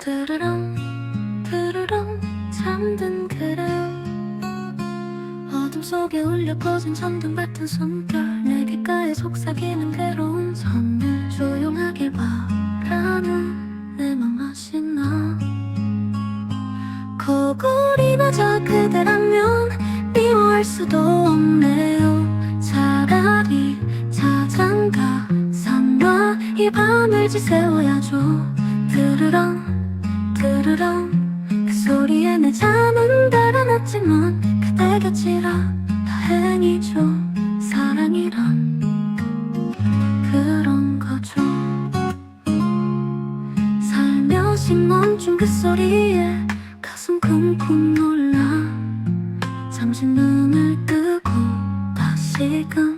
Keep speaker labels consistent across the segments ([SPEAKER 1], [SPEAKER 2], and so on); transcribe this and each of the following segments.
[SPEAKER 1] 드르렁 드르렁 잠든 그래 어둠 속에 울려 퍼진 천둥 같은 숨결. 내 귓가에 속삭이는 괴로운 선을 조용하게 바라는 내 맘 아시나. 코골이마저 그대라면 미워할 수도 없네요. 차라리 자장가 산과 이 밤을 지새워야죠. 드르렁 드르렁. 그 소리에 내 잠은 달아났지만 그대 곁이라. 다행이죠 사랑이란 그런 거죠. 살며시 멈춘 그 소리에 가슴 쿵쿵 놀라. 잠시 눈을 뜨고 다시금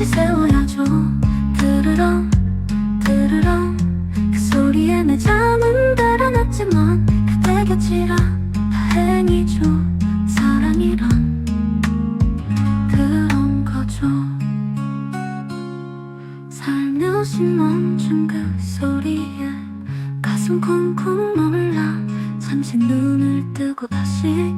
[SPEAKER 1] 밤을 지새워야죠. 드르렁 드르렁. 그 소리에 내 잠은 달아났지만 그대 곁이라 다행이죠. 사랑이란 그런 거죠. 살며시 멈춘 그 소리에 가슴 쿵쿵 놀라 잠시 눈을 뜨고 다시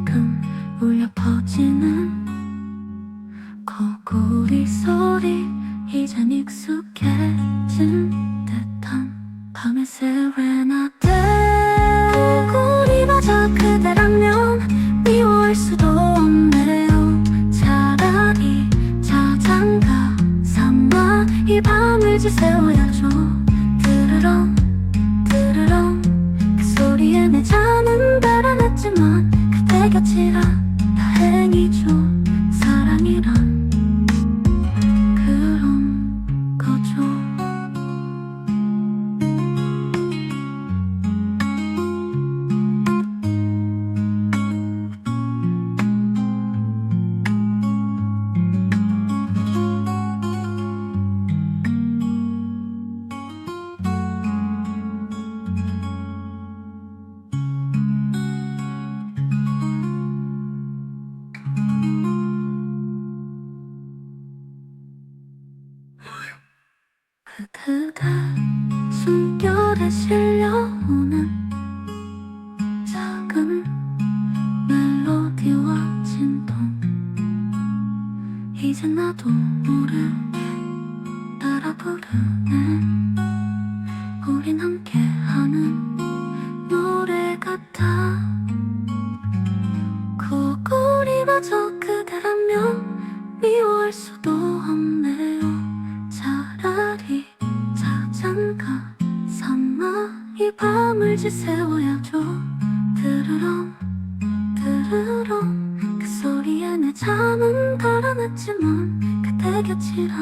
[SPEAKER 1] 코골이 소리 이젠 익숙해진 듯한 밤의 세레나데 코골이마저 그대라면 미워할 수도 없네요. 차라리 자장가 삼아 이 밤을 지새워야죠. 드르렁 드르렁. 그 소리에 내 잠은 달아났지만 그 그대 숨결에 실려오는 작은 멜로디와 진동 이제 나도 모르게 따라 부르네. 우린 함께하는 노래 같아. 코골이마저 그대라면 미워할 수도 이 밤을 지새워야죠. 드르렁 드르렁. 그 소리에 내 잠은 달아났지만 그대 곁이라